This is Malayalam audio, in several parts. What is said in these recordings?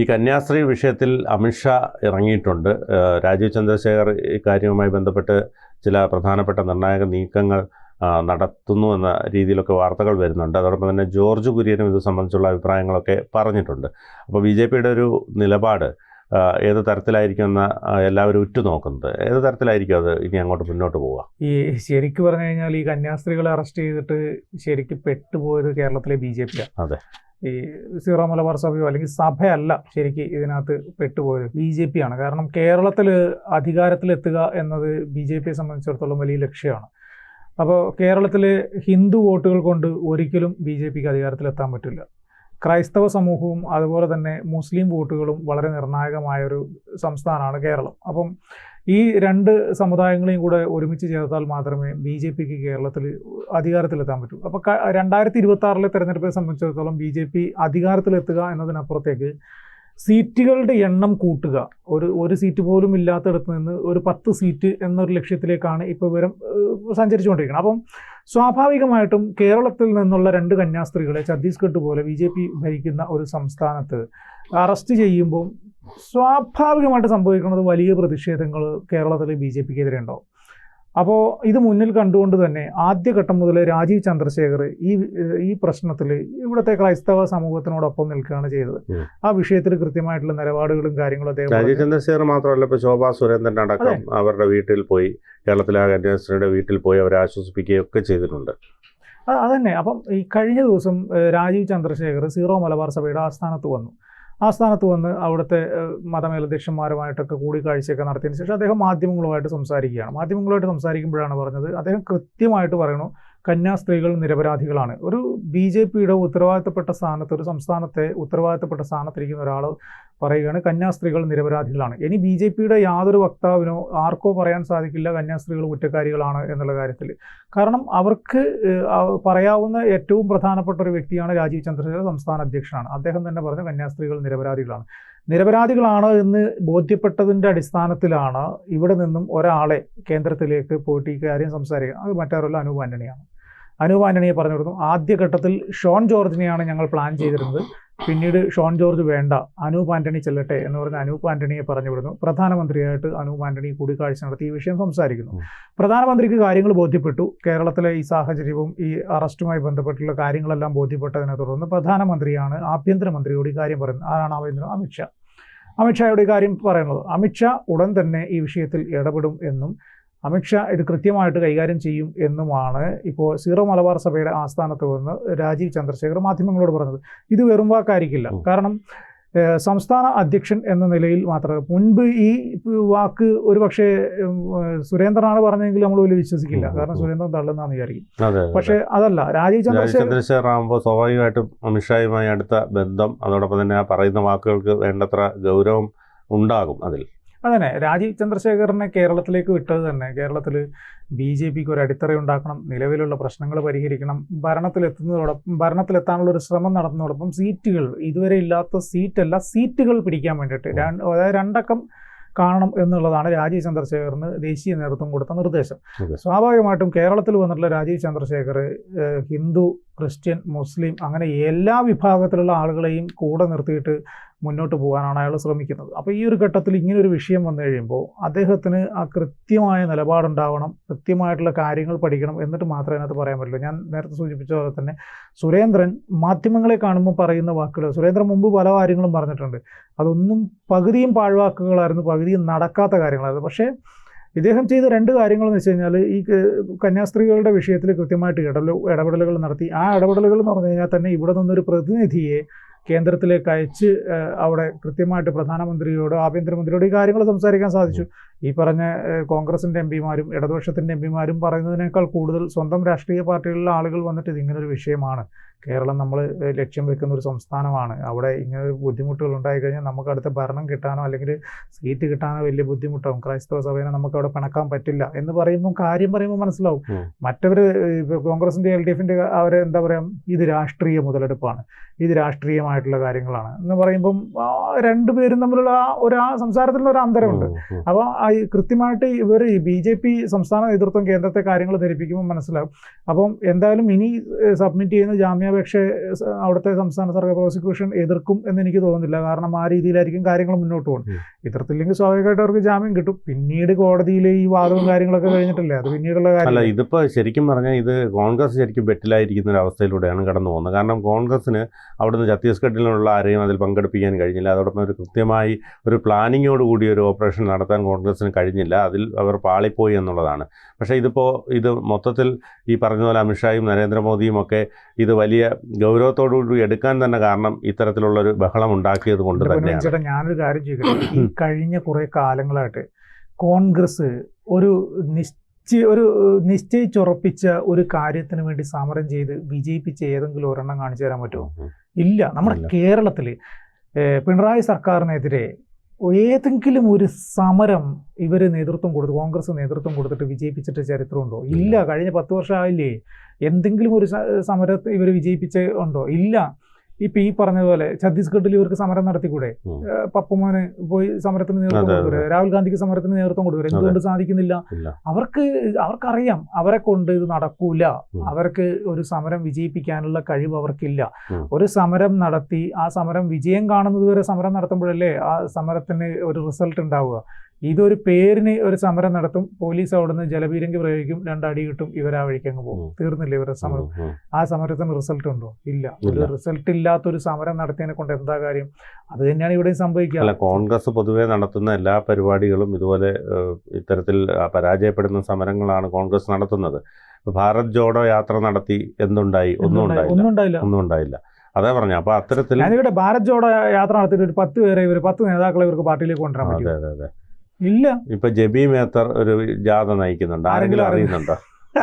ഈ കന്യാസ്ത്രീ വിഷയത്തിൽ അമിത്ഷാ ഇറങ്ങിയിട്ടുണ്ട്. രാജീവ് ചന്ദ്രശേഖർ ഇക്കാര്യവുമായി ബന്ധപ്പെട്ട് ചില പ്രധാനപ്പെട്ട നിർണായക നീക്കങ്ങൾ നടത്തുന്നു എന്ന രീതിയിലൊക്കെ വാർത്തകൾ വരുന്നുണ്ട്. അതോടൊപ്പം തന്നെ ജോർജ് കുര്യനും ഇത് സംബന്ധിച്ചുള്ള അഭിപ്രായങ്ങളൊക്കെ പറഞ്ഞിട്ടുണ്ട്. അപ്പോൾ ബി ജെ പിയുടെ ഒരു നിലപാട് ഏത് തരത്തിലായിരിക്കുമെന്ന് എന്ന് എല്ലാവരും ഉറ്റുനോക്കുന്നത്? ഏത് തരത്തിലായിരിക്കും അത് ഇനി അങ്ങോട്ട് മുന്നോട്ട് പോവുക? ഈ ശരിക്ക് പറഞ്ഞു കഴിഞ്ഞാൽ ഈ കന്യാസ്ത്രീകളെ അറസ്റ്റ് ചെയ്തിട്ട് ശരിക്കും പെട്ടുപോയത് കേരളത്തിലെ ബി ജെ പിയാണ് അതെ. ഈ സീറോ മലബാർ സഭയോ അല്ലെങ്കിൽ സഭയല്ല ശരിക്ക് ഇതിനകത്ത് പെട്ടുപോയത് ബി ജെ പി ആണ് കാരണം കേരളത്തിൽ അധികാരത്തിലെത്തുക എന്നത് ബി ജെ പിയെ സംബന്ധിച്ചിടത്തോളം വലിയ ലക്ഷ്യമാണ്. അപ്പോൾ കേരളത്തിൽ ഹിന്ദു വോട്ടുകൾ കൊണ്ട് ഒരിക്കലും ബി ജെ പിക്ക് അധികാരത്തിലെത്താൻ പറ്റില്ല. ക്രൈസ്തവ സമൂഹവും അതുപോലെ തന്നെ മുസ്ലിം വോട്ടുകളും വളരെ നിർണായകമായൊരു സംസ്ഥാനമാണ് കേരളം. അപ്പം ഈ രണ്ട് സമുദായങ്ങളെയും കൂടെ ഒരുമിച്ച് ചേർത്താൽ മാത്രമേ ബി ജെ പിക്ക് കേരളത്തിൽ അധികാരത്തിലെത്താൻ പറ്റൂ. അപ്പോൾ രണ്ടായിരത്തി ഇരുപത്തി ആറിലെ തെരഞ്ഞെടുപ്പിനെ സംബന്ധിച്ചിടത്തോളം ബി ജെ പി അധികാരത്തിലെത്തുക എന്നതിനപ്പുറത്തേക്ക് സീറ്റുകളുടെ എണ്ണം കൂട്ടുക. ഒരു ഒരു സീറ്റ് പോലും ഇല്ലാത്തടത്ത് നിന്ന് ഒരു പത്ത് സീറ്റ് എന്നൊരു ലക്ഷ്യത്തിലേക്കാണ് ഇപ്പോൾ വിവരം സഞ്ചരിച്ചുകൊണ്ടിരിക്കുന്നത്. അപ്പം സ്വാഭാവികമായിട്ടും കേരളത്തിൽ നിന്നുള്ള രണ്ട് കന്യാസ്ത്രീകളെ ഛത്തീസ്ഗഡ് പോലെ ബി ഭരിക്കുന്ന ഒരു സംസ്ഥാനത്ത് അറസ്റ്റ് ചെയ്യുമ്പോൾ സ്വാഭാവികമായിട്ട് സംഭവിക്കുന്നത് വലിയ പ്രതിഷേധങ്ങൾ കേരളത്തിൽ ബി ജെ പിക്കെതിരെ ഉണ്ടാവും. അപ്പോൾ ഇത് മുന്നിൽ കണ്ടുകൊണ്ട് തന്നെ ആദ്യഘട്ടം മുതൽ രാജീവ് ചന്ദ്രശേഖർ ഈ ഈ പ്രശ്നത്തിൽ ഇവിടുത്തെ ക്രൈസ്തവ സമൂഹത്തിനോടൊപ്പം നിൽക്കുകയാണ് ചെയ്തത്. ആ വിഷയത്തിൽ കൃത്യമായിട്ടുള്ള നിലപാടുകളും കാര്യങ്ങളും അദ്ദേഹം രാജീവ്. ചന്ദ്രശേഖർ മാത്രമല്ല ഇപ്പോൾ ശോഭാ സുരേന്ദ്രൻ അടക്കം അവരുടെ വീട്ടിൽ പോയി കേരളത്തിലെ കന്യാസ്ത്രീയുടെ വീട്ടിൽ പോയി അവരെ ആശ്വസിപ്പിക്കുകയൊക്കെ ചെയ്തിട്ടുണ്ട്. അതന്നെ. അപ്പം ഈ കഴിഞ്ഞ ദിവസം രാജീവ് ചന്ദ്രശേഖർ സീറോ മലബാർ സഭയുടെ ആസ്ഥാനത്ത് വന്നു. ആസ്ഥാനത്ത് വന്ന് അവിടുത്തെ മതമേലധ്യക്ഷന്മാരുമായിട്ടൊക്കെ കൂടിക്കാഴ്ചയൊക്കെ നടത്തിയതിന് ശേഷം അദ്ദേഹം മാധ്യമങ്ങളുമായിട്ട് സംസാരിക്കുകയാണ്. മാധ്യമങ്ങളുമായിട്ട് സംസാരിക്കുമ്പോഴാണ് പറഞ്ഞത് അദ്ദേഹം കൃത്യമായിട്ട് പറയണു കന്യാസ്ത്രീകൾ നിരപരാധികളാണ്. ഒരു ബി ജെ പിയുടെ ഉത്തരവാദിത്തപ്പെട്ട സ്ഥാനത്ത് ഒരു സംസ്ഥാനത്തെ ഉത്തരവാദിത്തപ്പെട്ട സ്ഥാനത്തിരിക്കുന്ന ഒരാൾ പറയുകയാണ് കന്യാസ്ത്രീകൾ നിരപരാധികളാണ്. ഇനി ബി ജെ പിയുടെ യാതൊരു വക്താവിനോ ആർക്കോ പറയാൻ സാധിക്കില്ല കന്യാസ്ത്രീകൾ കുറ്റക്കാരികളാണ് എന്നുള്ള കാര്യത്തിൽ. കാരണം അവർക്ക് പറയാവുന്ന ഏറ്റവും പ്രധാനപ്പെട്ട ഒരു വ്യക്തിയാണ് രാജീവ് ചന്ദ്രശേഖർ സംസ്ഥാന അധ്യക്ഷനാണ്. അദ്ദേഹം തന്നെ പറഞ്ഞു കന്യാസ്ത്രീകൾ നിരപരാധികളാണ്. നിരപരാധികളാണ് എന്ന് ബോധ്യപ്പെട്ടതിന്റെ അടിസ്ഥാനത്തിലാണ് ഇവിടെ നിന്നും ഒരാളെ കേന്ദ്രത്തിലേക്ക് പോയിട്ട് ഈ കാര്യം സംസാരിക്കുക. അത് മറ്റാരുള്ള അനൂപ് അനൂപ് ആന്റണിയെ പറഞ്ഞു കൊടുത്തു. ആദ്യഘട്ടത്തിൽ ഷോൺ ജോർജിനെയാണ് ഞങ്ങൾ പ്ലാൻ ചെയ്തിരുന്നത്. പിന്നീട് ഷോൺ ജോർജ് വേണ്ട അനൂപ് ആന്റണി ചെല്ലട്ടെ എന്ന് പറഞ്ഞ അനൂപ് ആന്റണിയെ പറഞ്ഞു വിടുന്നു. പ്രധാനമന്ത്രിയായിട്ട് അനൂപ് ആന്റണി കൂടിക്കാഴ്ച നടത്തി ഈ വിഷയം സംസാരിക്കുന്നു. പ്രധാനമന്ത്രിക്ക് കാര്യങ്ങൾ ബോധ്യപ്പെട്ടു. കേരളത്തിലെ ഈ സാഹചര്യവും ഈ അറസ്റ്റുമായി ബന്ധപ്പെട്ടുള്ള കാര്യങ്ങളെല്ലാം ബോധ്യപ്പെട്ടതിനെ തുടർന്ന് പ്രധാനമന്ത്രിയാണ് ആഭ്യന്തരമന്ത്രിയോട് ഈ കാര്യം പറയുന്നത്. ആരാണ് ആഭ്യന്തര? അമിത്ഷാ. അമിത്ഷായുടെ കാര്യം പറയുന്നത്. അമിത്ഷാ ഉടൻ തന്നെ ഈ വിഷയത്തിൽ ഇടപെടും എന്നും അമിത്ഷാ ഇത് കൃത്യമായിട്ട് കൈകാര്യം ചെയ്യും എന്നുമാണ് ഇപ്പോൾ സീറോ മലബാർ സഭയുടെ ആസ്ഥാനത്ത് നിന്ന് രാജീവ് ചന്ദ്രശേഖർ മാധ്യമങ്ങളോട് പറഞ്ഞത്. ഇത് വെറും വാക്കായിരിക്കില്ല. കാരണം സംസ്ഥാന അധ്യക്ഷൻ എന്ന നിലയിൽ മാത്രമേ മുൻപ് ഈ വാക്ക് ഒരു പക്ഷേ സുരേന്ദ്രനാണ് പറഞ്ഞെങ്കിൽ നമ്മൾ വലിയ വിശ്വസിക്കില്ല. കാരണം സുരേന്ദ്രൻ തള്ളുന്നാന്ന് വിചാരിക്കും. പക്ഷെ അതല്ല. രാജീവ് ചന്ദ്രശേഖർ ആകുമ്പോൾ സ്വാഭാവികമായിട്ടും അമിത്ഷായുമായി അടുത്ത ബന്ധം അതോടൊപ്പം തന്നെ ആ പറയുന്ന വാക്കുകൾക്ക് വേണ്ടത്ര ഗൗരവം ഉണ്ടാകും അതിൽ. അതന്നെ. രാജീവ് ചന്ദ്രശേഖറിനെ കേരളത്തിലേക്ക് വിട്ടത് തന്നെ. കേരളത്തിൽ ബി ജെ പിക്ക് ഒരു അടിത്തറ ഉണ്ടാക്കണം നിലവിലുള്ള പ്രശ്നങ്ങൾ പരിഹരിക്കണം ഭരണത്തിലെത്തുന്നതോടൊപ്പം ഭരണത്തിലെത്താനുള്ള ഒരു ശ്രമം നടത്തുന്നതോടൊപ്പം സീറ്റുകൾ ഇതുവരെ ഇല്ലാത്ത സീറ്റല്ല സീറ്റുകൾ പിടിക്കാൻ വേണ്ടിയിട്ട് രണ്ട് അതായത് രണ്ടക്കം കാണണം എന്നുള്ളതാണ് രാജീവ് ചന്ദ്രശേഖറിന് ദേശീയ നേതൃത്വം കൊടുത്ത നിർദ്ദേശം. സ്വാഭാവികമായിട്ടും കേരളത്തിൽ വന്നിട്ടുള്ള രാജീവ് ചന്ദ്രശേഖർ ഹിന്ദു ക്രിസ്ത്യൻ മുസ്ലിം അങ്ങനെ എല്ലാ വിഭാഗത്തിലുള്ള ആളുകളെയും കൂടെ നിർത്തിയിട്ട് മുന്നോട്ട് പോകാനാണ് അയാൾ ശ്രമിക്കുന്നത്. അപ്പോൾ ഈ ഒരു ഘട്ടത്തിൽ ഇങ്ങനെ ഒരു വിഷയം വന്നു കഴിയുമ്പോൾ അദ്ദേഹത്തിന് ആ കൃത്യമായ നിലപാടുണ്ടാവണം കൃത്യമായിട്ടുള്ള കാര്യങ്ങൾ പഠിക്കണം എന്നിട്ട് മാത്രമേ അതിനകത്ത് പറയാൻ പറ്റുള്ളൂ. ഞാൻ നേരത്തെ സൂചിപ്പിച്ച പോലെ തന്നെ സുരേന്ദ്രൻ മാധ്യമങ്ങളെ കാണുമ്പോൾ പറയുന്ന വാക്കുകൾ സുരേന്ദ്രൻ മുമ്പ് പല കാര്യങ്ങളും പറഞ്ഞിട്ടുണ്ട്. അതൊന്നും പകുതിയും പാഴ്വാക്കുകളായിരുന്നു പകുതിയും നടക്കാത്ത കാര്യങ്ങളായിരുന്നു. പക്ഷേ ഇദ്ദേഹം ചെയ്ത രണ്ട് കാര്യങ്ങൾ എന്ന് വെച്ച് കഴിഞ്ഞാൽ ഈ കന്യാസ്ത്രീകളുടെ വിഷയത്തിൽ കൃത്യമായിട്ട് ഇടപെടലുകൾ നടത്തി. ആ ഇടപെടലുകൾ എന്ന് പറഞ്ഞു കഴിഞ്ഞാൽ തന്നെ ഇവിടെ നിന്നൊരു പ്രതിനിധിയെ കേന്ദ്രത്തിലേക്ക് അയച്ച് അവിടെ കൃത്യമായിട്ട് പ്രധാനമന്ത്രിയോട് ആഭ്യന്തരമന്ത്രിയോട് ഈ കാര്യങ്ങൾ സംസാരിക്കാൻ സാധിച്ചു. ഈ പറഞ്ഞ കോൺഗ്രസിന്റെ എം പിമാരും ഇടതുപക്ഷത്തിന്റെ എം പിമാരും പറയുന്നതിനേക്കാൾ കൂടുതൽ സ്വന്തം രാഷ്ട്രീയ പാർട്ടികളിലെ ആളുകൾ വന്നിട്ട് ഇതിങ്ങനൊരു വിഷയമാണ്. കേരളം നമ്മൾ ലക്ഷ്യം വെക്കുന്ന ഒരു സംസ്ഥാനമാണ്. അവിടെ ഇങ്ങനെ ബുദ്ധിമുട്ടുകൾ ഉണ്ടായി കഴിഞ്ഞാൽ നമുക്ക് അടുത്ത ഭരണം കിട്ടാനോ അല്ലെങ്കിൽ സീറ്റ് കിട്ടാനോ വലിയ ബുദ്ധിമുട്ടാവും. ക്രൈസ്തവ സഭേനെ നമുക്ക് അവിടെ പിണക്കാൻ പറ്റില്ല എന്ന് പറയുമ്പോൾ കാര്യം പറയുമ്പോൾ മനസ്സിലാവും. മറ്റവർ കോൺഗ്രസിന്റെ എൽ ഡി എഫിന്റെ അവർ എന്താ പറയുക ഇത് രാഷ്ട്രീയ മുതലെടുപ്പാണ്. ഇത് രാഷ്ട്രീയമായി വ്യക്തമായിട്ടുള്ള കാര്യങ്ങളാണ്. എന്ന് പറയുമ്പം രണ്ടുപേരും തമ്മിലുള്ള ആ ഒരു ആ സംസാരത്തിലുള്ള ഒരു അന്തരമുണ്ട്. അപ്പോൾ കൃത്യമായിട്ട് ഇവർ ബി ജെ പി സംസ്ഥാന നേതൃത്വം കേന്ദ്രത്തെ കാര്യങ്ങൾ ധരിപ്പിക്കുമ്പോൾ മനസ്സിലാവും. അപ്പം എന്തായാലും ഇനി സബ്മിറ്റ് ചെയ്യുന്ന ജാമ്യാപേക്ഷ അവിടുത്തെ സംസ്ഥാന സർക്കാർ പ്രോസിക്യൂഷൻ എതിർക്കും എന്ന് എനിക്ക് തോന്നുന്നില്ല. കാരണം ആ രീതിയിലായിരിക്കും കാര്യങ്ങൾ മുന്നോട്ട് പോകുന്നത് ഇത്തരത്തിലെങ്കിൽ സ്വാഭാവികമായിട്ട് അവർക്ക് ജാമ്യം കിട്ടും. പിന്നീട് കോടതിയിലെ ഈ വാദവും കാര്യങ്ങളൊക്കെ കഴിഞ്ഞിട്ടില്ലേ? അത് പിന്നീടുള്ള അല്ല കാര്യം ഇതിപ്പോ ശരിക്കും പറഞ്ഞാൽ ഇത് കോൺഗ്രസ് ശരിക്കും ബെറ്റിലായിരിക്കുന്ന ഒരു അവസ്ഥയിലൂടെയാണ് കടന്നു പോകുന്നത് കാരണം കോൺഗ്രസിന് അവിടുന്ന് ഛത്തീസ്ഗഡിലുള്ള ആരെയും അതിൽ പങ്കെടുപ്പിക്കാൻ കഴിഞ്ഞില്ല. അതോടൊപ്പം ഒരു കൃത്യമായി ഒരു പ്ലാനിങ്ങോട് കൂടി ഒരു ഓപ്പറേഷൻ നടത്താൻ കോൺഗ്രസിന് കഴിഞ്ഞില്ല. അതിൽ അവർ പാളിപ്പോയി എന്നുള്ളതാണ്. പക്ഷേ ഇതിപ്പോൾ ഇത് മൊത്തത്തിൽ ഈ പറഞ്ഞ പോലെ അമിത്ഷായും നരേന്ദ്രമോദിയും ഒക്കെ ഇത് വലിയ ഗൗരവത്തോടുകൂടി എടുക്കാൻ തന്നെ കാരണം ഇത്തരത്തിലുള്ളൊരു ബഹളം ഉണ്ടാക്കിയത് കൊണ്ട് തന്നെയാണ്. ചേട്ടാ ഞാനൊരു കാര്യം ചോദിക്കട്ടെ? കഴിഞ്ഞ കുറേ കാലങ്ങളായിട്ട് കോൺഗ്രസ് ഒരു നിശ്ചയ ഒരു നിശ്ചയിച്ചുറപ്പിച്ച ഒരു കാര്യത്തിന് വേണ്ടി സമരം ചെയ്ത് വിജയിപ്പിച്ച ഏതെങ്കിലും ഒരെണ്ണം കാണിച്ചു തരാൻ പറ്റുമോ? ഇല്ല. നമ്മുടെ. കേരളത്തിൽ പിണറായി സർക്കാരിനെതിരെ ഏതെങ്കിലും ഒരു സമരം ഇവർ നേതൃത്വം കൊടുത്ത് കോൺഗ്രസ് നേതൃത്വം കൊടുത്തിട്ട് വിജയിപ്പിച്ചിട്ട് ചരിത്രമുണ്ടോ? ഇല്ല. കഴിഞ്ഞ പത്ത് വർഷമായില്ലേ? എന്തെങ്കിലും ഒരു സമരത്തെ ഇവർ വിജയിപ്പിച്ച ഉണ്ടോ? ഇല്ല. ഇപ്പൊ ഈ പറഞ്ഞതുപോലെ ഛത്തീസ്ഗഡിൽ ഇവർക്ക് സമരം നടത്തിക്കൂടെ? പപ്പുമോന് പോയി സമരത്തിന് നേതൃത്വം അതെ. രാഹുൽ ഗാന്ധിക്ക് സമരത്തിന് നേതൃത്വം കൊടുത്തൂടെ എന്തുകൊണ്ട് സാധിക്കുന്നില്ല? അവർക്ക് അവർക്കറിയാം. അവരെ കൊണ്ട് ഇത് നടക്കൂല. അവർക്ക് ഒരു സമരം വിജയിപ്പിക്കാനുള്ള കഴിവ് അവർക്കില്ല. ഒരു സമരം നടത്തി ആ സമരം വിജയം കാണുന്നത് വരെ സമരം നടത്തുമ്പോഴല്ലേ ആ സമരത്തിന് ഒരു റിസൾട്ട് ഉണ്ടാവുക? ഇതൊരു പേരിന് ഒരു സമരം നടത്തും പോലീസ് അവിടുന്ന് ജലപീരങ്കി പ്രയോഗിക്കും രണ്ടടി കിട്ടും ഇവർ ആ വഴിക്ക് അങ്ങ് പോകും. തീർന്നില്ല ഇവരുടെ സമരം. ആ സമരത്തിന് റിസൾട്ട് ഉണ്ടോ? ഇല്ല. ഒരു. റിസൾട്ട് ഇല്ലാത്തൊരു സമരം നടത്തിയതിനെ കൊണ്ട് എന്താ കാര്യം? അത് തന്നെയാണ് ഇവിടെയും അല്ല സംഭവിക്കുക കോൺഗ്രസ് പൊതുവെ നടത്തുന്ന എല്ലാ പരിപാടികളും ഇതുപോലെ ഇത്തരത്തിൽ പരാജയപ്പെടുന്ന സമരങ്ങളാണ് കോൺഗ്രസ് നടത്തുന്നത്. ഭാരത് ജോഡോ യാത്ര നടത്തി എന്തുണ്ടായി? ഒന്നും ഉണ്ടായില്ല. ഒന്നും ഉണ്ടായില്ല. ഒന്നും ഉണ്ടായില്ല. അതേ പറഞ്ഞു. അപ്പൊ അത്തരത്തിൽ ഞാനിവിടെ ഭാരത് ജോഡോ യാത്ര നടത്തിയിട്ട് ഒരു പത്ത് പേരെ ഇവർ പത്ത് നേതാക്കളെ ഇവർക്ക് പാർട്ടിയിലേക്ക് കൊണ്ടുവരാൻ അതെ അതെ അതെ. ഇല്ല. ഇപ്പൊ ജബി മേത്തർ ഒരു ജാഥ നയിക്കുന്നുണ്ട്. ആരെങ്കിലും അറിയുന്നുണ്ടോ?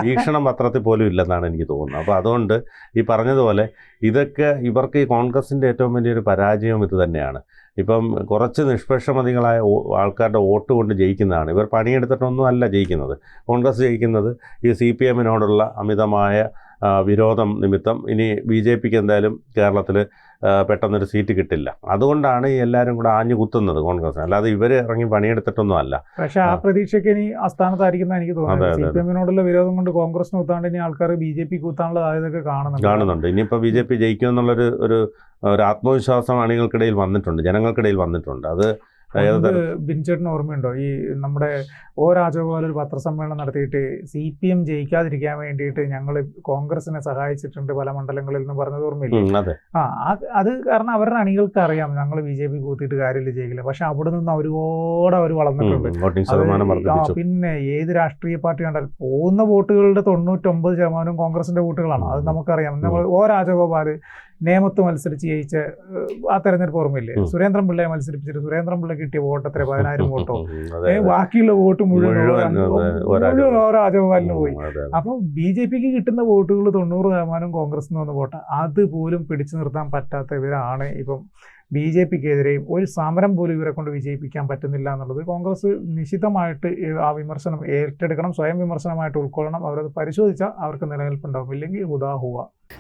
വീക്ഷണം പത്രത്തിൽ പോലും ഇല്ലെന്നാണ് എനിക്ക് തോന്നുന്നത്. അപ്പോൾ അതുകൊണ്ട് ഈ പറഞ്ഞതുപോലെ ഇതൊക്കെ ഇവർക്ക് ഈ കോൺഗ്രസിന്റെ ഏറ്റവും വലിയൊരു പരാജയം ഇത് തന്നെയാണ്. ഇപ്പം കുറച്ച് നിഷ്പക്ഷമതികളായ ആൾക്കാരുടെ വോട്ട് കൊണ്ട് ജയിക്കുന്നതാണ്. ഇവർ പണിയെടുത്തിട്ടൊന്നും അല്ല ജയിക്കുന്നത്. കോൺഗ്രസ് ജയിക്കുന്നത് ഈ സി പി എമ്മിനോടുള്ള അമിതമായ വിരോധം നിമിത്തം. ഇനി ബി ജെ പിക്ക് എന്തായാലും കേരളത്തിൽ പെട്ടെന്നൊരു സീറ്റ് കിട്ടില്ല. അതുകൊണ്ടാണ് ഈ എല്ലാവരും കൂടെ ആഞ്ഞു കുത്തുന്നത് കോൺഗ്രസ് അല്ലാതെ ഇവർ ഇറങ്ങി പണിയെടുത്തിട്ടൊന്നും അല്ല പക്ഷേ ആ. പ്രതീക്ഷയ്ക്ക് ഇനി അസ്ഥാനത്തായിരിക്കുന്ന എനിക്ക് തോന്നുന്നത്. അതെ, സി പി എമ്മിനോടുള്ള വിരോധം കൊണ്ട് കോൺഗ്രസിന് കുത്താണ്ട് ഇനി ആൾക്കാർ ബി ജെ പി കുത്താനുള്ള സാധ്യതയൊക്കെ കാണുന്നുണ്ട്. കാണുന്നുണ്ട്. ഇനിയിപ്പോൾ ബി ജെ പി ജയിക്കുമെന്നുള്ളൊരു ഒരു ഒരു ആത്മവിശ്വാസം അണികൾക്കിടയിൽ വന്നിട്ടുണ്ട് ജനങ്ങൾക്കിടയിൽ വന്നിട്ടുണ്ട്. അത് ബിൻചേട്ടന് ഓർമ്മയുണ്ടോ? ഈ നമ്മുടെ ഓ രാജഗോപാൽ ഒരു പത്രസമ്മേളനം നടത്തിയിട്ട് സി പി എം ജയിക്കാതിരിക്കാൻ വേണ്ടിയിട്ട് ഞങ്ങൾ കോൺഗ്രസിനെ സഹായിച്ചിട്ടുണ്ട് പല മണ്ഡലങ്ങളിൽ എന്ന് പറഞ്ഞത് ഓർമ്മയില്ലേ? ആ അത് കാരണം അവരുടെ അണികൾക്ക് അറിയാം ഞങ്ങൾ ബി ജെ പി കൂത്തിയിട്ട് കാര്യമില്ല ജയിക്കില്ല. പക്ഷെ അവിടെ നിന്ന് ഒരുപാട് അവർ വളർന്നിട്ടുണ്ട്. പിന്നെ ഏത് രാഷ്ട്രീയ പാർട്ടി കണ്ടാൽ പോകുന്ന വോട്ടുകളുടെ തൊണ്ണൂറ്റൊമ്പത് ശതമാനവും കോൺഗ്രസിന്റെ വോട്ടുകളാണ്? അത് നമുക്കറിയാം. നമ്മൾ ഓ രാജഗോപാൽ നേമത്ത് മത്സരിച്ച് ജയിച്ച ആ തെരഞ്ഞെടുപ്പ് ഓർമ്മയില്ലേ. സുരേന്ദ്രൻ പിള്ളയെ മത്സരിപ്പിച്ചിട്ട് സുരേന്ദ്രൻ പിള്ള കിട്ടിയ വോട്ട്? എത്ര പതിനായിരം വോട്ടോ. ബാക്കിയുള്ള വോട്ട് മുഴുവൻ മുഴുവൻ, ഓരോ രാജഗോപാലിന് പോയി. അപ്പോൾ ബി ജെ പിക്ക് കിട്ടുന്ന വോട്ടുകൾ തൊണ്ണൂറ് ശതമാനം കോൺഗ്രസിന് വന്ന വോട്ട്. അതുപോലും പിടിച്ചു നിർത്താൻ പറ്റാത്ത ഇവരാണ് ഇപ്പം ബി ജെ പിക്കെതിരെയും ഒരു സമരം പോലും ഇവരെ കൊണ്ട് വിജയിപ്പിക്കാൻ പറ്റുന്നില്ല എന്നുള്ളത് കോൺഗ്രസ് നിശിതമായിട്ട് ആ വിമർശനം ഏറ്റെടുക്കണം സ്വയം വിമർശനമായിട്ട് ഉൾക്കൊള്ളണം. അവരത് പരിശോധിച്ചാൽ അവർക്ക് നിലനിൽപ്പുണ്ടാവും. ഇല്ലെങ്കിൽ ഉദാഹുവ.